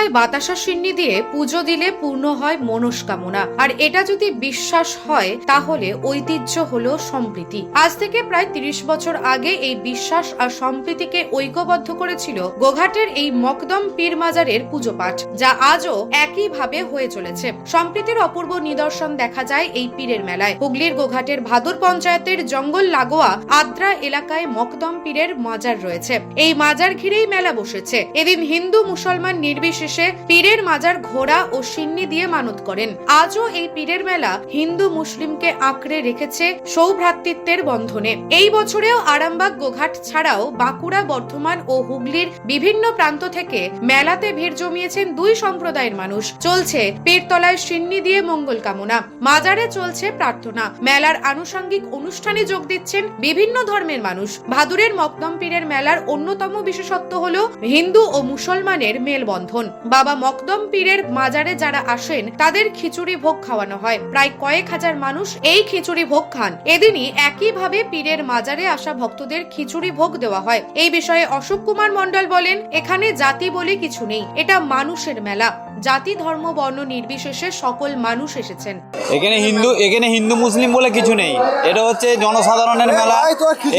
তলায় বাতাসা সিন্নি দিয়ে পুজো দিলে পূর্ণ হয় মনস্কামনা। আর এটা যদি বিশ্বাস হয়, তাহলে ঐতিহ্য হলো সম্প্রীতি। আজ থেকে প্রায় তিরিশ বছর আগে এই বিশ্বাস আর সম্প্রীতিকে ঐক্যবদ্ধ করেছিল গোঘাটের এই মকদম পীর মাজারের পুজো পাঠ যা আজও একইভাবে হয়ে চলেছে। সম্প্রীতির অপূর্ব নিদর্শন দেখা যায় এই পীরের মেলায়। হুগলির গোঘাটের ভাদুর পঞ্চায়েতের জঙ্গল লাগোয়া আদ্রা এলাকায় মকদম পীরের মাজার রয়েছে। এই মাজার ঘিরেই মেলা বসেছে। এদিন হিন্দু মুসলমান নির্বিশেষে পীরের মাজার ঘোড়া ও সিন্নি দিয়ে মানত করেন। আজও এই পীরের মেলা হিন্দু মুসলিমকে আঁকড়ে রেখেছে সৌভ্রাতৃত্বের বন্ধনে। এই বছরেও আরামবাগ গোঘাট ছাড়াও বাঁকুড়া, বর্ধমান ও হুগলির বিভিন্ন প্রান্ত থেকে মেলাতে ভিড় জমিয়েছেন দুই সম্প্রদায়ের মানুষ। চলছে পীরতলায় সিন্নি দিয়ে মঙ্গল কামনা। মাজারে চলছে প্রার্থনা। মেলার আনুষঙ্গিক অনুষ্ঠানে যোগ দিচ্ছেন বিভিন্ন ধর্মের মানুষ। ভাদুরের মকদম পীরের মেলার অন্যতম বিশেষত্ব হল হিন্দু ও মুসলমানের মেলবন্ধন। বাবা মকদম পীরের মাজারে যারা আসেন তাদের খিচুড়ি ভোগ খাওয়ানো হয়। প্রায় কয়েক হাজার মানুষ এই খিচুড়ি ভোগ খান। এদিনই একইভাবে পীরের মাজারে আসা ভক্তদের খিচুড়ি ভোগ দেওয়া হয়। এই বিষয়ে অশোক কুমার মন্ডল বলেন এখানে জাতি বলে কিছু নেই। এটা মানুষের মেলা। জাতি ধর্ম বর্ণ নির্বিশেষে সকল মানুষ এসেছেন। এখানে হিন্দু এখানে হিন্দু মুসলিম বলে কিছু নেই। এটা হচ্ছে জনসাধারণের মেলা।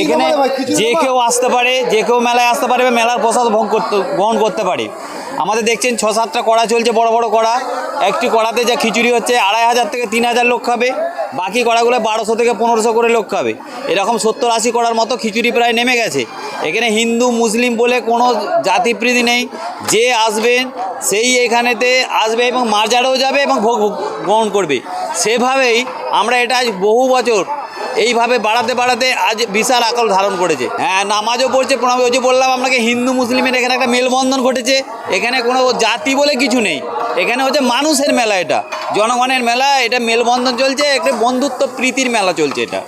এখানে যে কেউ আসতে পারে যে কেউ মেলায় আসতে পারে বা মেলার প্রসাদ ভোগ করতে গ্রহণ করতে পারে। আমাদের দেখছেন ছ সাতটা কড়া চলছে, বড় বড় কড়া। একটি কড়াতে যা খিচুড়ি হচ্ছে, আড়াই হাজার থেকে তিন হাজার লোক খাবে। বাকি কড়াগুলো বারোশো থেকে পনেরোশো করে লোক খাবে। এরকম সত্তর আশি কড়ার মতো খিচুড়ি প্রায় নেমে গেছে। এখানে হিন্দু, মুসলিম বলে কোনো জাতিপ্রীতি নেই। যে আসবেন, সেই এখানেতে আসবে এবং মাজারেও যাবে এবং ভোগ গ্রহণ করবে। সেভাবেই আমরা এটা আজ বহু বছর এইভাবে বাড়াতে বাড়াতে আজ বিশাল আকল ধারণ করেছে। হ্যাঁ নামাজও পড়ছে প্রণামী ওই যে বললাম, আপনাকে হিন্দু, মুসলিমের এখানে একটা মেলবন্ধন ঘটেছে। এখানে কোনো জাতি বলে কিছু নেই। এখানে হচ্ছে মানুষের মেলা এটা, জনগণের মেলা, এটা মেলবন্ধন চলছে, একটা বন্ধুত্ব, প্রীতির মেলা চলছে এটা।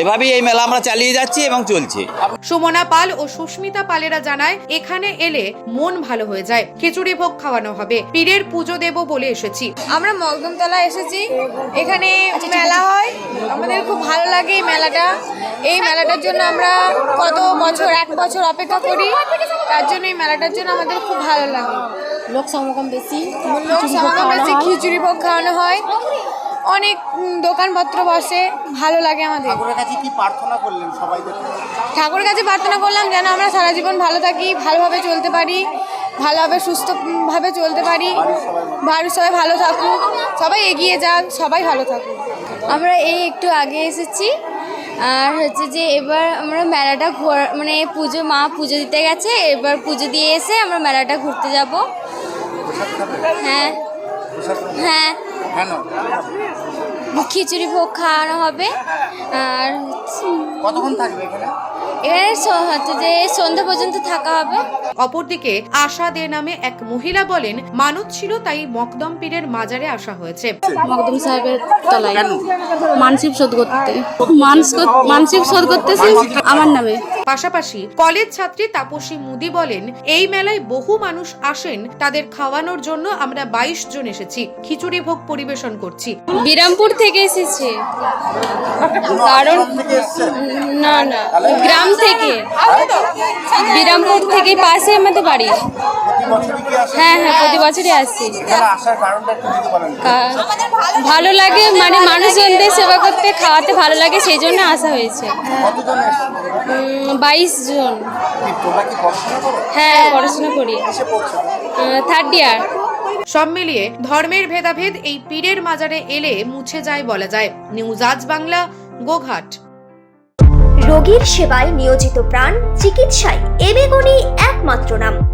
এভাবেই এই মেলা আমরা চালিয়ে যাচ্ছি এবং চলছে। সুমনা পাল ও সুস্মিতা পালেরা জানায় এখানে এলে মন ভালো হয়ে যায় খিচুড়ি ভোগ খাওয়ানো হবে পীরের পুজো দেব বলে এসেছি। আমরা মকদমতলা এসেছি এখানে মেলা হয় আমাদের খুব ভালো লাগে এই মেলাটা। এই মেলাটার জন্য আমরা কত বছর এক বছর অপেক্ষা করি তার জন্য এই মেলাটার জন্য আমাদের খুব ভালো লাগে। লোক সমাগম বেশি লোক সমাগম বেশি খিচুড়ি ভোগ খাওয়ানো হয়। অনেক দোকানপত্র বসে ভালো লাগে আমাদের। ঠাকুরের কাছে কি প্রার্থনা করলেন সবাই ঠাকুরের কাছে প্রার্থনা করলাম যেন আমরা সারা জীবন ভালো থাকি ভালোভাবে চলতে পারি ভালোভাবে সুস্থভাবে চলতে পারি বাড়ির সবাই ভালো থাকুক সবাই এগিয়ে যাক সবাই ভালো থাকুক। আমরা এই একটু আগে এসেছি আর হচ্ছে যে এবার আমরা মেলাটা ঘোর মানে পুজো মা পুজো দিতে গেছে এবার পুজো দিয়ে এসে আমরা মেলাটা ঘুরতে যাব। হ্যাঁ হ্যাঁ কেন খিচুড়ি ভোগ খাওয়ানো হবে। আর কতক্ষণ থাকবে এখানে? এখানে হচ্ছে যে সন্ধ্যা পর্যন্ত থাকা হবে। অপরদিকে আশা দে নামে এক মহিলা বলেন মানত ছিল তাই মকদম পীরের মাজারে আসা হয়েছে। মকদম সাহেবের তলায়। মানসিক শোধ করতে। মানসিক মানসিক শোধ করতেছি? আমার নামে। পাশাপাশি কলেজ ছাত্রী তাপসী মুদি বলেন এই মেলায় বহু মানুষ আসেন তাদের খাওয়ানোর জন্য আমরা বাইশ জন এসেছি। খিচুড়ি ভোগ পরিবেশন করছি। বিরামপুর থেকে এসেছে। কারণ না না। গ্রাম থেকে। বিরামপুর থেকে পাশে আমাদের বাড়ি। হ্যাঁ হ্যাঁ প্রতি বছরই আসছি। ভালো লাগে মানে মানুষজনদের সেবা করতে খাওয়াতে ভালো লাগে সেই জন্য আসা হয়েছে। বাইশ জন। হ্যাঁ পড়াশোনা করি। থার্ড ইয়ার সব মিলিয়ে ধর্মের ভেদাভেদ এই পীরের মাজারে এলে মুছে যায় বলা যায়। নিউজ আজ বাংলা, গোঘাট। রোগীর সেবায় নিয়োজিত প্রাণ, চিকিৎসায় এবেগুনি একমাত্র নাম।